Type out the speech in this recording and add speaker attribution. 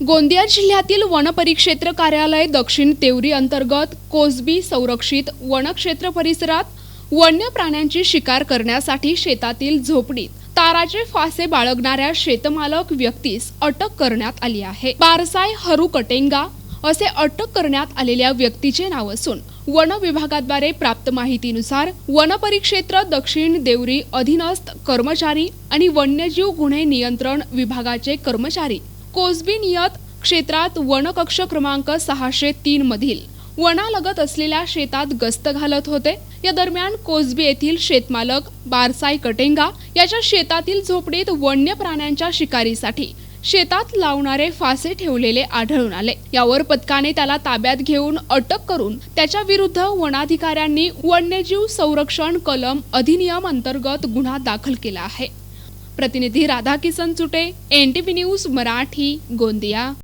Speaker 1: गोंदिया जिल्ह्यातील वनपरिक्षेत्र कार्यालय दक्षिण तेवरी अंतर्गत कोसबी संरक्षित वनक्षेत्र परिसरात वन्य प्राण्यांची शिकार करण्यासाठी शेतातील झोपडीत ताराचे फासे बाळगणाऱ्या शेतमालक व्यक्तीस अटक करण्यात आली आहे. बारसाय हरू कटेंगा असे अटक करण्यात आलेल्या व्यक्तीचे नाव असून वन विभागाद्वारे प्राप्त माहितीनुसार वनपरिक्षेत्र दक्षिण देवरी अधीनस्थ कर्मचारी आणि वन्यजीव गुन्हे नियंत्रण विभागाचे कर्मचारी कोसबी नियत क्षेत्रात वनकक्ष क्रमांक सहाशे तीन मधील वनालगत असलेल्या शेतात गस्त घालत होते. या दरम्यान कोसबी येथील शेतमालक बारसाई कटेंगा याच्या शेतातील झोपडीत वन्य प्राण्यांच्या शिकारीसाठी शेतात लावणारे फासे ठेवलेले आढळून आले. यावर पथकाने त्याला ताब्यात घेऊन अटक करून त्याच्या विरुद्ध वनाधिकाऱ्यांनी वन्यजीव संरक्षण कलम अधिनियम अंतर्गत गुन्हा दाखल केला आहे. प्रतिनिधी राधा किसन चुटे एन न्यूज मराठी गोंदिया.